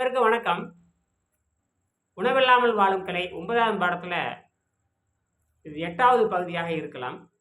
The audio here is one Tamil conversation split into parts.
அனைவருக்கும் வணக்கம். உணவில்லாமல் வாழும் கலை ஒன்பதாம் பாடத்தில் இது எட்டாவது பகுதியாக இருக்கலாம்.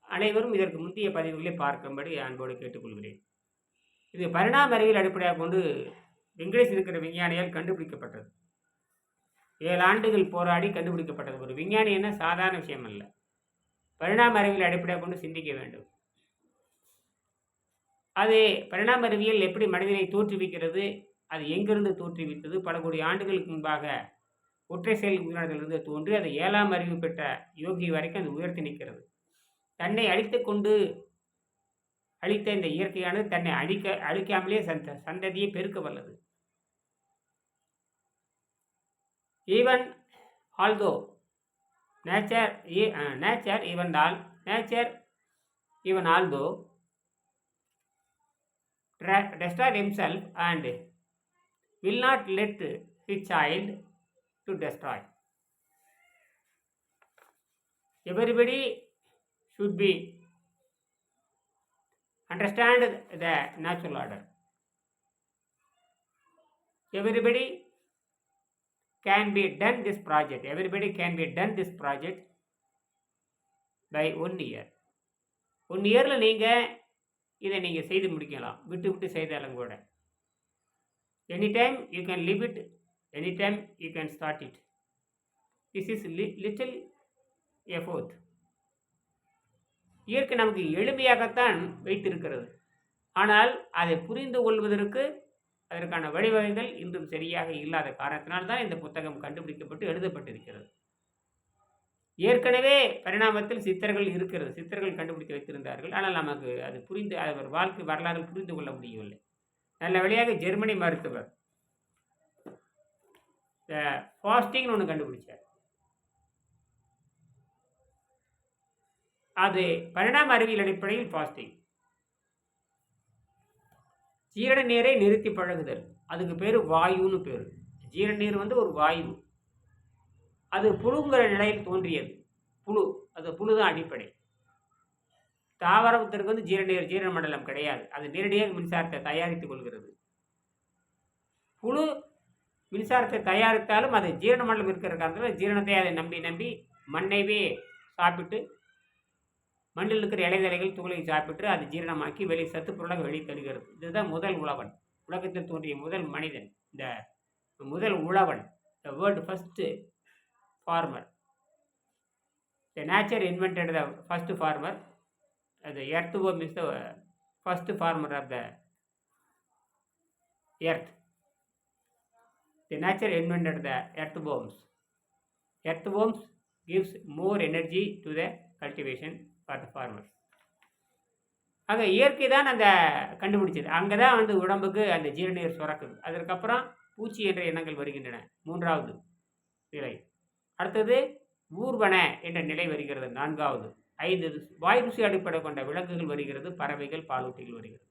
அனைவரும் இதற்கு முந்தைய பதிவுகளை பார்க்கும்படி அன்போடு கேட்டுக்கொள்கிறேன். இது பரிணாம அறிவியல் அடிப்படையாக கொண்டு வெங்கடேஷ் இருக்கிற விஞ்ஞானியால் கண்டுபிடிக்கப்பட்டது. ஏழு ஆண்டுகள் போராடி கண்டுபிடிக்கப்பட்டது. ஒரு விஞ்ஞானி என்ன? சாதாரண விஷயம் அல்ல. பரிணாம அறிவியல் அடிப்படையாக கொண்டு சிந்திக்க வேண்டும். அது பரிணாம அறிவியல் எப்படி மனிதனை தோற்றுவிக்கிறது? அது எங்கிருந்து தோற்றுவித்தது? பல கோடி ஆண்டுகளுக்கு முன்பாக ஒற்றை செயல் உயிரினத்திலிருந்து தோன்றி அதை ஏழாம் அறிவு பெற்ற யோகி வரைக்கும் அது உயர்த்தி நிற்கிறது. தன்னை அழித்து கொண்டு அழித்த இந்த இயற்கையானது தன்னை அழிக்க அழிக்காமலே சந்த சந்ததியை பெருக்க வல்லது. Even although nature nature even all nature even although destroy himself and will not let his child to destroy. Everybody should be understand the natural order. Everybody can be done this project. Everybody can be done this project by one year. One இயரில் நீங்கள் இதை நீங்கள் செய்து முடிக்கலாம் விட்டு விட்டு செய்தாலும் கூட any time you can leave it any time you can start it this is li little effort இயற்கை நமக்கு எளிமையாகத்தான் வைத்திருக்கிறது. ஆனால் அதை புரிந்து கொள்வதற்கு அதற்கான வழிவகைகள் இன்றும் சரியாக இல்லாத காரணத்தினால்தான் இந்த புத்தகம் கண்டுபிடிக்கப்பட்டு எழுதப்பட்டிருக்கிறது. ஏற்கனவே பரிணாமத்தில் சித்தர்கள் இருக்கிறது. சித்தர்கள் கண்டுபிடித்து வைத்திருந்தார்கள். ஆனால் நமக்கு அது புரிந்து அவர் வாழ்க்கை வரலாறு புரிந்து கொள்ள முடியவில்லை. நல்ல வழியாக ஜெர்மனி மருத்துவர். ஃபாஸ்டிங்னு ஒன்று கண்டுபிடிச்சார். அது பரிணாம அறிவியல் அடிப்படையில் ஃபாஸ்டிங். ஜீரண நீரை நிறுத்தி பழகுதல். அதுக்கு பேர் வாயுன்னு பேர். ஜீரண நீர் வந்து ஒரு வாயு. அது புழுங்கிற நிலையில் தோன்றியது. புழு அது புழு தான் அடிப்படை. தாவரத்திற்கு வந்து ஜீரணீர் ஜீரண மண்டலம் கிடையாது. அது நேரடியாக மின்சாரத்தை தயாரித்துக் கொள்கிறது. புழு மின்சாரத்தை தயாரித்தாலும் அது ஜீரண மண்டலம் இருக்கிற காரணத்தில் ஜீரணத்தை அதை நம்பி நம்பி மண்ணைவே சாப்பிட்டு மண்ணில் இருக்கிற இலைதலைகள் துகளை சாப்பிட்டு அது ஜீரணமாக்கி வெளி சத்து பொருளாக வெளியே தருகிறது. இதுதான் முதல் உழவன். உலகத்தில் தோன்றிய முதல் மனிதன். இந்த முதல் உழவன். The world first farmer the nature invented the first farmer Uh, the earthworm is the uh, first farmer of the earth. The nature invented the earthworms. Earthworms gives more energy to the cultivation for the farmers. ஆக இயற்கை தான் அந்த கண்டுபிடிச்சது அங்கே தான் வந்து உடம்புக்கு அந்த ஜீரநீர் சுரக்குது அதற்கப்புறம் பூச்சி என்ற எண்ணங்கள் வருகின்றன மூன்றாவது நிலை அடுத்தது ஊர்வன என்ற நிலை வருகிறது நான்காவது ஐந்து வாய் ருசி அடிப்படை கொண்ட விலங்குகள் வருகிறது பறவைகள் பாலூட்டிகள் வருகிறது.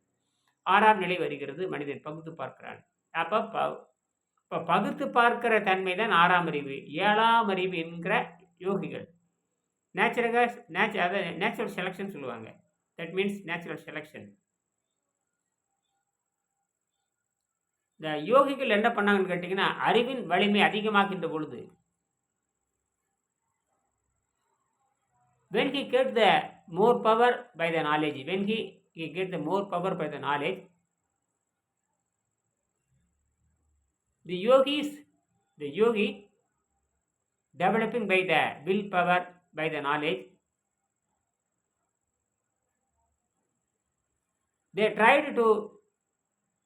ஆறாம் நிலை வருகிறது மனிதன் பகுத்து பார்க்கிறான். அப்போ ப இப்போ பகுத்து பார்க்கிற தன்மை தான் ஆறாம் அறிவு ஏழாம் அறிவு என்கிற யோகிகள். நேச்சுரலாக நேச்சு அதை நேச்சுரல் செலெக்ஷன் சொல்லுவாங்க. தட் மீன்ஸ் நேச்சுரல் செலெக்ஷன் இந்த யோகிகள் என்ன பண்ணாங்கன்னு கேட்டிங்கன்னா அறிவின் வலிமை அதிகமாகின்ற பொழுது when he get the more power by the knowledge when he, he get the more power by the knowledge the yogis the yogi developing by the will power by the knowledge they tried to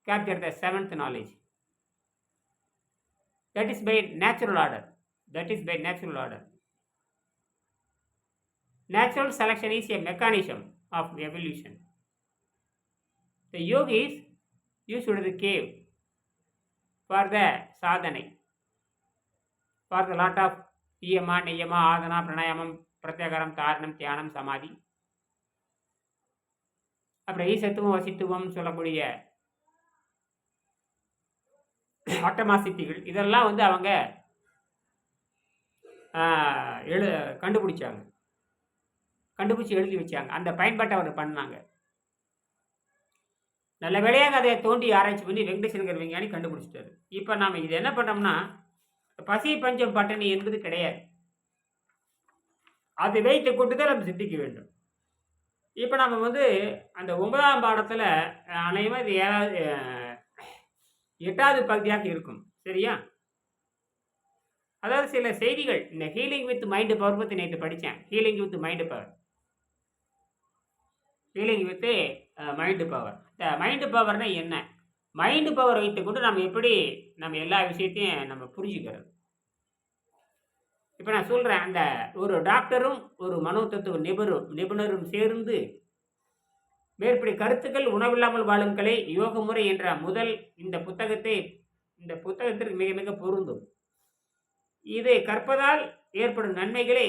capture the seventh knowledge. That is by natural order. That is by natural order Natural selection is a mechanism of evolution. The yogis used the cave for the sadhana, for the lot of iyama, niyama, adana, pranayamam, பிரத்யகரம் தாரணம் தியானம் சமாதி அப்புறம் ஈசத்துவம் வசித்துவம் சொல்லக்கூடிய அட்டமாசித்திகள் இதெல்லாம் வந்து அவங்க எழு கண்டுபிடிச்சாங்க கண்டுபிடிச்சி எழுதி வச்சாங்க. அந்த பயன்பாட்டை அவர் பண்ணாங்க. நல்ல வேலையாக அதை தோண்டி ஆராய்ச்சி பண்ணி வெங்கடேசனுங்கிற விஞ்ஞானி கண்டுபிடிச்சிட்டாரு. இப்போ நாம் இது என்ன பண்ணோம்னா பசி பஞ்சம் பட்டினி என்பது கிடையாது. அதை வைத்து கொண்டு தான் நம்ம சிந்திக்க வேண்டும். இப்போ நம்ம வந்து அந்த ஒன்பதாம் பாடத்தில் அனைவரும் இது ஏழாவது எட்டாவது பகுதியாக இருக்கும். சரியா? அதாவது சில செய்திகள் இந்த ஹீலிங் வித் மைண்டு பவர் பற்றி நேற்று படித்தேன் healing with mind power. Healing with mind power இந்த மைண்டு பவர்னா என்ன? மைண்டு பவர் வைத்துக்கொண்டு நம்ம எப்படி நம்ம எல்லா விஷயத்தையும் நம்ம புரிஞ்சுக்கிறது? இப்போ நான் சொல்கிறேன் அந்த ஒரு டாக்டரும் ஒரு மனோ தத்துவ நிபுணரும் நிபுணரும் சேர்ந்து மேற்படி கருத்துக்கள் உணவில்லாமல் வாழும் கலை யோக முறை என்ற முதல் இந்த புத்தகத்தை இந்த புத்தகத்திற்கு மிக மிக பொருந்தும். இது கற்பதால் ஏற்படும் நன்மைகளை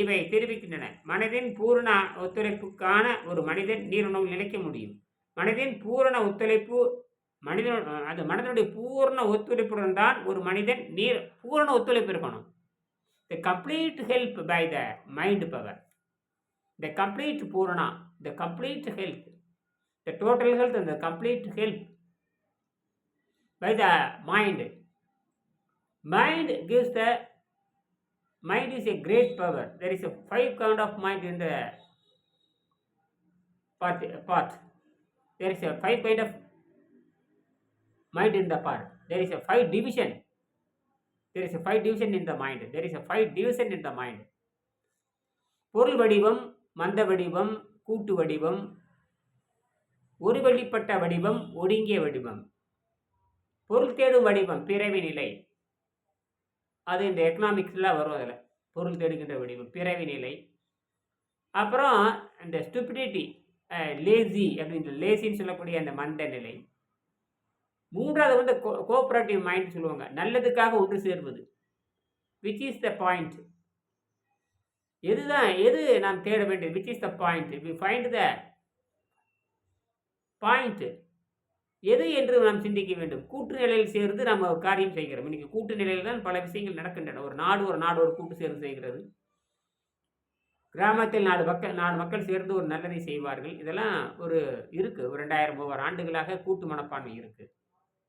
இவை தெரிவிக்கின்றன. மனதின் பூரண ஒத்துழைப்புக்கான ஒரு மனிதன் நீருணவு நிலைக்க முடியும். மனதின் பூரண ஒத்துழைப்பு மனிதன் அது மனிதனுடைய பூரண ஒத்துழைப்புடன் தான் ஒரு மனிதன் நீர் பூரண ஒத்துழைப்பு இருக்கணும். The complete help by the mind power the complete Poorna the complete health the total health the complete help by the the mind gives the mind is a great power there is a five kind of mind in the part, part. there is a five kind of mind in the part there is a five division there is a five division in the mind there is a five division in the mind பொருள் வடிவம் மந்த வடிவம் கூட்டு வடிவம் ஒரு வெளிப்பட்ட வடிவம் ஒடுங்கிய வடிவம் பொருள் தேடும் வடிவம் பிறவி நிலை அது இந்த எக்கனாமிக்ஸில் வரும் அதில். பொருள் தேடுகின்ற வடிவம் பிறவி நிலை. அப்புறம் இந்த ஸ்டூபிடிட்டி லேசி அப்படின்ற லேசின்னு சொல்லக்கூடிய அந்த மந்த நிலை. மூன்றாவது வந்து கோஆப்ரேட்டிவ் மைண்ட் சொல்லுவாங்க. நல்லதுக்காக ஒன்று சேர்வது. விச் இஸ் த பாயிண்ட் எதுதான் எது நாம் தேட வேண்டியது which is the point we find the point எது என்று நாம் சிந்திக்க வேண்டும்? கூட்டு நிலையில் சேர்ந்து நம்ம காரியம் செய்கிறோம். இன்னைக்கு கூட்டு நிலையில் தான் பல விஷயங்கள் நடக்கின்றன. ஒரு நாடு ஒரு நாடு ஒரு கூட்டு சேர்ந்து செய்கிறது. கிராமத்தில் நாலு மக்கள் நாலு மக்கள் சேர்ந்து ஒரு நல்லதை செய்வார்கள். இதெல்லாம் ஒரு இருக்குது ஒரு ரெண்டாயிரம் மூவாயிரம் ஆண்டுகளாக கூட்டு மனப்பான்மை இருக்குது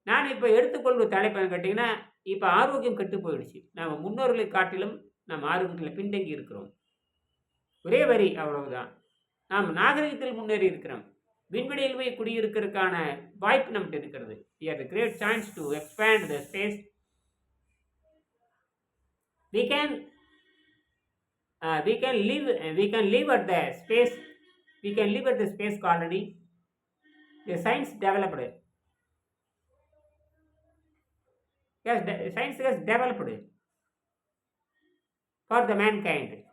நான் இப்போ எடுத்துக்கொள்வது தலைப்பன்னு கேட்டிங்கன்னா இப்போ ஆரோக்கியம் கெட்டு போயிடுச்சு. நம்ம முன்னோர்களை காட்டிலும் நாம் ஆரோக்கியத்தில் பின்தங்கி இருக்கிறோம். ஒரே வரி அவ்வளவுதான். நாம் நாகரிகத்தில் முன்னேறி இருக்கிறோம். விண்வெளியில் போய் குடியிருக்கிறதுக்கான வாய்ப்பு நம்மகிட்ட இருக்கிறது here the great chance to expand the space we can we can leave we can leave at the space we can leave at the space colony the science developed yes, de- science has developed for the mankind.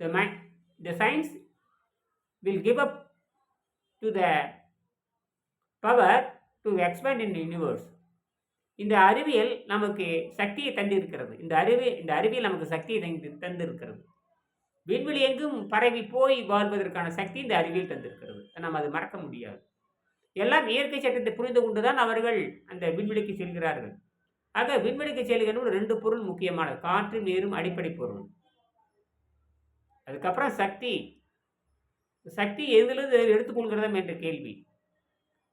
The, man- the science will give up to the power to expand in universe இந்த அறிவியல் நமக்கு சக்தியை தந்திருக்கிறது. இந்த அறிவு இந்த அறிவியல் நமக்கு சக்தியை தந்து தந்திருக்கிறது. விண்வெளி எங்கும் பரவி போய் வாழ்வதற்கான சக்தி இந்த அறிவியல் தந்திருக்கிறது. நாம் அது மறக்க முடியாது. எல்லாம் இயற்கை சட்டத்தை புரிந்து கொண்டு தான் அவர்கள் அந்த விண்வெளிக்கு செல்கிறார்கள். ஆக விண்வெளிக்கு செல்கின்ற ரெண்டு பொருள் முக்கியமானது. காற்று நீரும் அடிப்படை பொருள். அதுக்கப்புறம் சக்தி. சக்தி எதிலிருந்து எடுத்துக்கொள்கிறதம் என்ற கேள்வி.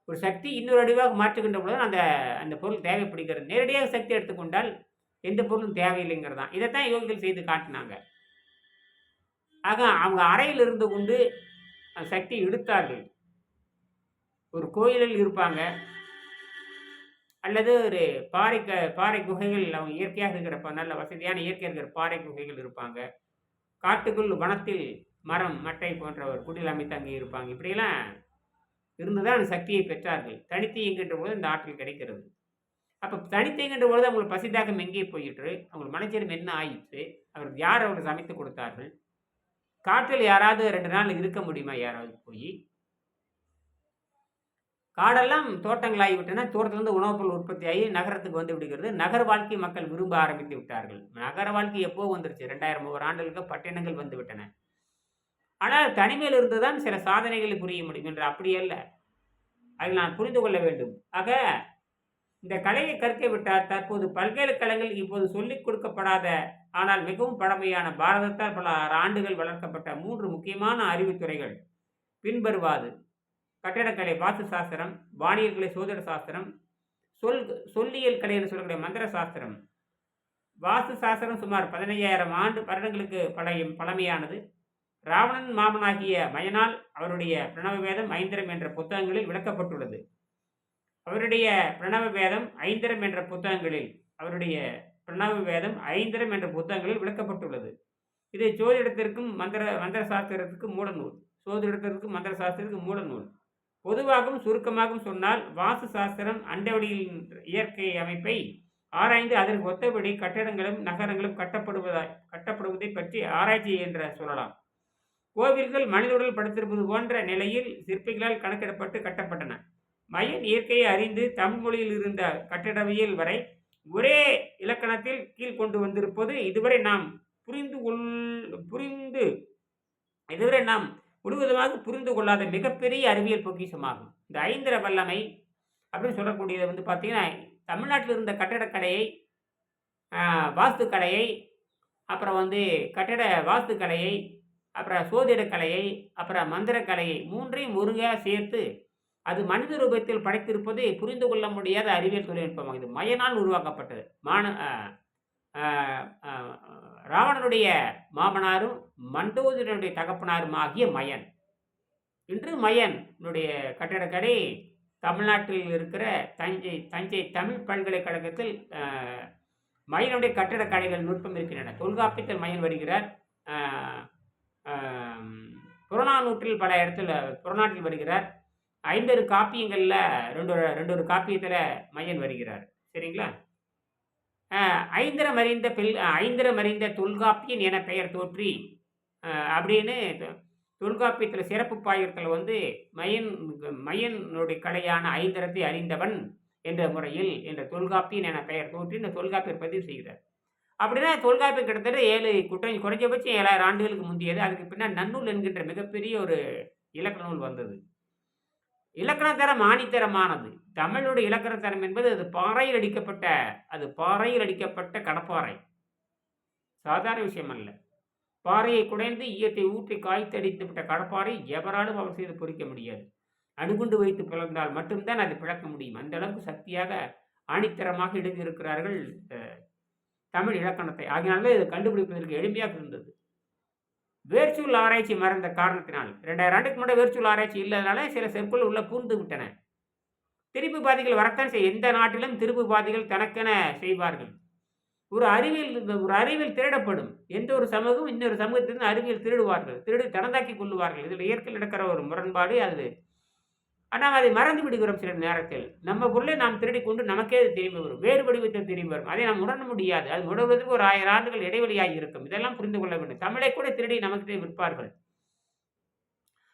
ஒரு சக்தி இன்னொரு அடிவாக மாற்றுகின்ற பொழுது அந்த அந்த பொருள் தேவைப்படுகிறது. நேரடியாக சக்தி எடுத்துக்கொண்டால் எந்த பொருளும் தேவையில்லைங்கிறது தான் இதைத்தான் யோகிகள் செய்து காட்டினாங்க. ஆக அவங்க அறையில் இருந்து கொண்டு அந்த எடுத்தார்கள். ஒரு கோயிலில் இருப்பாங்க. அல்லது ஒரு பாறை க பாறை குகைகள் அவங்க இயற்கையாக இருக்கிறப்ப நல்ல வசதியான இயற்கையாக இருக்கிற பாறை குகைகள் இருப்பாங்க. காட்டுக்குள் வனத்தில் மரம் மட்டை போன்ற ஒரு குடில் அமைத்து அங்கே இருப்பாங்க. இப்படியெல்லாம் இருந்துதான் அந்த சக்தியை பெற்றார்கள். தனித்து இயங்குகின்ற பொழுது இந்த ஆற்றல் கிடைக்கிறது. அப்போ தனித்து பொழுது அவங்களுக்கு பசிதாகம் எங்கே போயிட்டு அவங்களுக்கு மனச்சரியம் என்ன ஆயிற்று? அவர் யார் அவர்கள் சமைத்து கொடுத்தார்கள்? காற்றில் யாராவது ரெண்டு நாள் இருக்க முடியுமா? யாராவது போய்? காடெல்லாம் தோட்டங்களாகி விட்டன. தோட்டத்திலிருந்து உணவுப் பொருள் உற்பத்தி ஆகி நகரத்துக்கு வந்து விடுகிறது. நகர வாழ்க்கை மக்கள் விரும்ப ஆரம்பித்து விட்டார்கள். நகர வாழ்க்கை எப்போ வந்துருச்சு? ரெண்டாயிரம் மூவாயிரம் ஆண்டுகளுக்கு பட்டினங்கள் வந்து விட்டன. ஆனால் தனிமையில் இருந்துதான் சில சாதனைகளை புரிய முடியும் என்று அப்படி அல்ல. அதில் நான் புரிந்து கொள்ள வேண்டும். ஆக இந்த கலையை கற்க விட்டால் தற்போது பல்கலைக்கழகங்கள் இப்போது சொல்லிக் கொடுக்கப்படாத ஆனால் மிகவும் பழமையான பாரதத்தால் பல ஆண்டுகள் வளர்க்கப்பட்ட மூன்று முக்கியமான அறிவுத்துறைகள் பின்வருவாது. கட்டிடக்கலை வாஸ்து சாஸ்திரம் வானியற்கலை சோதர சாஸ்திரம் சொல் சொல்லியல் கலை என்று சொல்லக்கூடிய மந்திர சாஸ்திரம். வாஸ்து சாஸ்திரம் சுமார் பதினையாயிரம் ஆண்டு வருடங்களுக்கு பழைய பழமையானது. ராவணன் மாமனாகிய மயனால் அவருடைய பிரணவ வேதம் ஐந்திரம் என்ற புத்தகங்களில் விளக்கப்பட்டுள்ளது. அவருடைய பிரணவ வேதம் ஐந்திரம் என்ற புத்தகங்களில் அவருடைய பிரணவ வேதம் ஐந்திரம் என்ற புத்தகங்களில் விளக்கப்பட்டுள்ளது. இது ஜோதிடத்திற்கும் மந்திர மந்திர சாஸ்திரத்திற்கும் மூட நூல் சோதிடத்திற்கும் மந்திர சாஸ்திரத்திற்கும் மூட நூல் பொதுவாகவும் சுருக்கமாகவும் சொன்னால் வாஸ்து சாஸ்திரம் அண்டவெளியின் இயற்கை அமைப்பை ஆராய்ந்து அதற்கு ஒத்தபடி கட்டடங்களும் நகரங்களும் கட்டப்படுவதாய் கட்டப்படுவதை பற்றி ஆராய்ச்சி என்று சொல்லலாம். கோவில்கள் மனித உடல் படுத்திருப்பது போன்ற நிலையில் சிற்பிகளால் கணக்கிடப்பட்டு கட்டப்பட்டன. மயன் இயற்கையை அறிந்து தமிழ் மொழியில் இருந்த கட்டடவியல் வரை ஒரே இலக்கணத்தில் கீழ் கொண்டு வந்திருப்பது இதுவரை நாம் புரிந்து கொள் புரிந்து இதுவரை நாம் முழுவதுமாக புரிந்து கொள்ளாத மிகப்பெரிய அறிவியல் பொக்கிஷமாகும். இந்த ஐந்திர வல்லமை அப்படின்னு சொல்லக்கூடியது வந்து பார்த்திங்கன்னா தமிழ்நாட்டில் இருந்த கட்டடக்கலையை வாஸ்துக்கலையை அப்புறம் வந்து கட்டட வாஸ்துக்கலையை அப்புறம் சோதிடக்கலையை அப்புறம் மந்திரக்கலையை மூன்றையும் ஒருங்காக சேர்த்து அது மனித ரூபத்தில் படைத்திருப்பது புரிந்து கொள்ள முடியாத அறிவியல் தொழில்நுட்பமாகும். இது மயனால் உருவாக்கப்பட்டது. மான ராவணனுடைய மாமனாரும் மண்டோதரனுடைய தகப்பனாரும் ஆகிய மயன். இன்று மயனுடைய கட்டடக்கடை தமிழ்நாட்டில் இருக்கிற தஞ்சை தஞ்சை தமிழ் பல்கலைக்கழகத்தில் மயனுடைய கட்டடக்கடைகள் நுட்பம் இருக்கின்றன. தொல்காப்பியத்தில் மயன் வருகிறார். புறநானூற்றில் பல இடத்துல புறநாட்டில் வருகிறார். ஐம்பது காப்பியங்களில் ரெண்டு ரெண்டு ஒரு காப்பியத்தில் மையன் வருகிறார். சரிங்களா? ஐந்திரம் அறிந்த ஐந்திரமறிந்த ஐந்திரம் அறிந்த தொல்காப்பியன் என பெயர் தோற்றி அப்படின்னு தொல்காப்பியத்தில் சிறப்பு பாயிரத்தில் வந்து மயன் மயனுடைய கலையான ஐந்திரத்தை அறிந்தவன் என்ற முறையில் என்ற தொல்காப்பியன் என பெயர் தோற்றி இந்த தொல்காப்பியர் பதிவு செய்கிறார். அப்படின்னா தொல்காப்பியம் கிட்டத்தட்ட ஏழு குற்றம் குறைஞ்சபட்சம் ஏழாயிரம் ஆண்டுகளுக்கு முந்தியது. அதுக்கு பின்னால் நன்னூல் என்கின்ற மிகப்பெரிய ஒரு இலக்கண நூல் வந்தது. இலக்கணத்தரம் ஆணித்தரமானது. தமிழோட இலக்கணத்தரம் என்பது அது பாறையில் அடிக்கப்பட்ட அது பாறையில் அடிக்கப்பட்ட கடப்பாறை. சாதாரண விஷயம் அல்ல. பாறையை குடைந்து ஈயத்தை ஊற்றி காய்த்தடித்து விட்ட கடப்பாறை எவராலும் அவர் செய்து பொறிக்க முடியாது. அணுகுண்டு வைத்து பிளந்தால் மட்டும்தான் அது பிளக்க முடியும். அந்த அளவுக்கு சக்தியாக ஆணித்தரமாக எழுதியிருக்கிறார்கள் தமிழ் இலக்கணத்தை. ஆகினாலே இது கண்டுபிடிப்பதற்கு எளிமையாக இருந்தது. வேர்ச்சூல் ஆராய்ச்சி மறந்த காரணத்தினால். ரெண்டாயிரம் ஆண்டுக்கு முன்னாடி வேர்ச்சூல் ஆராய்ச்சி இல்லாதனால சில செற்கள் உள்ள பூந்து விட்டன. திருப்பு பாதைகள் வரத்தான் செய்ய எந்த நாட்டிலும் திருப்பு பாதைகள் தனக்கென செய்வார்கள். ஒரு அறிவியல் ஒரு அறிவியல் திருடப்படும். எந்த ஒரு சமூகம் இன்னொரு சமூகத்திலிருந்து அறிவியல் திருடுவார்கள். திருடி தனந்தாக்கி கொள்ளுவார்கள். இதில் இயற்கையில் நடக்கிற ஒரு முரண்பாடு அது. ஆனால் அதை மறந்து விடுகிறோம் சில நேரத்தில். நம்ம பொருளை நாம் திருடி கொண்டு நமக்கே அது திரும்பி வரும். வேறு வடிவத்தில் திரும்பி வரும். அதை நாம் உணர முடியாது. அது உணர்வதற்கு ஒரு ஆயிரம் ஆண்டுகள் இடைவெளியாக இருக்கும். இதெல்லாம் புரிந்து கொள்ள வேண்டும். தமிழை கூட திருடி நமக்கு விற்பார்கள்.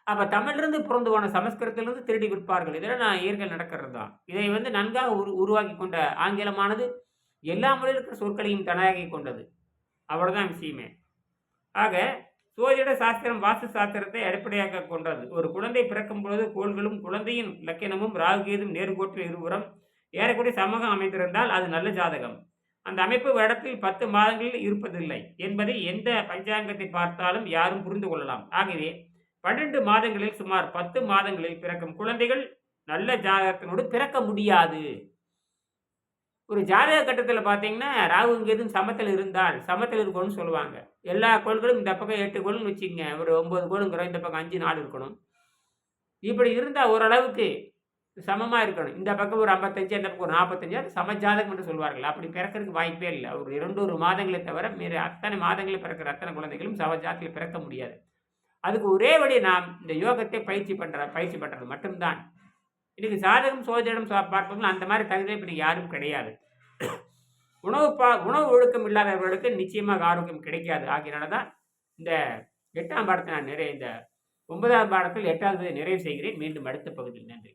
அப்போ தமிழிலிருந்து பிறந்து போன சமஸ்கிருதத்திலிருந்து திருடி விற்பார்கள். இதெல்லாம் நான் இயற்கை நடக்கிறது? தான் இதை வந்து நன்காக உரு உருவாக்கி கொண்ட ஆங்கிலமானது எல்லா மொழியில் இருக்கிற சொற்களையும் தனதாகி கொண்டது. அவ்வளோதான் விஷயமே. ஆக சோதிட சாஸ்திரம் வாஸ்து சாஸ்திரத்தை அடிப்படையாக கொண்டது. ஒரு குழந்தை பிறக்கும் பொழுது கோள்களும் குழந்தையின் லக்கணமும் ராகுகேதும் நேர்கோட்டில் இருபுறம் ஏறக்கூடிய சமூகம் அமைந்திருந்தால் அது நல்ல ஜாதகம். அந்த அமைப்பு வருடத்தில் பத்து மாதங்களில் இருப்பதில்லை என்பதை எந்த பஞ்சாங்கத்தை பார்த்தாலும் யாரும் புரிந்து கொள்ளலாம். ஆகவே பன்னெண்டு மாதங்களில் சுமார் பத்து மாதங்களில் பிறக்கும் குழந்தைகள் நல்ல ஜாதகத்தினோடு பிறக்க முடியாது. ஒரு ஜாதக கட்டத்தில் பார்த்தீங்கன்னா ராகு எதுவும் சமத்தில் இருந்தால் சமத்தில் இருக்கணும்னு சொல்லுவாங்க. எல்லா கோள்களும் இந்த பக்கம் எட்டு கோள்னு வச்சுக்கோங்க. ஒரு ஒம்பது கோளுங்கிறோம் இந்த பக்கம் அஞ்சு நாலு இருக்கணும். இப்படி இருந்தால் ஓரளவுக்கு சமமாக இருக்கணும். இந்த பக்கம் ஒரு ஐம்பத்தஞ்சு அந்த பக்கம் ஒரு நாற்பத்தஞ்சு அது சம ஜாதகம் என்று சொல்வார்கள். அப்படி பிறக்கிறதுக்கு வாய்ப்பே இல்லை. ஒரு இரண்டு ஒரு மாதங்களை தவிர மீறி அத்தனை மாதங்களில் பிறக்கிற அத்தனை குழந்தைகளும் சமஜாதத்தில் பிறக்க முடியாது. அதுக்கு ஒரே வழி நாம் இந்த யோகத்தை பயிற்சி பண்ணுற பயிற்சி பண்ணுறது மட்டும்தான். இன்றைக்கி சாதகம் சோதிடம் பார்ப்பவங்க அந்த மாதிரி தகுதியை இப்படி யாரும் கிடையாது. உணவு பா உணவு ஒழுக்கம் இல்லாதவர்களுக்கு நிச்சயமாக ஆரோக்கியம் கிடைக்காது. ஆகியனால தான் இந்த எட்டாம் பாடத்தை நான் நிறைய இந்த ஒன்பதாம் பாடத்தில் எட்டாவது நிறைவு செய்கிறேன். மீண்டும் அடுத்த பகுதியில் நன்றி.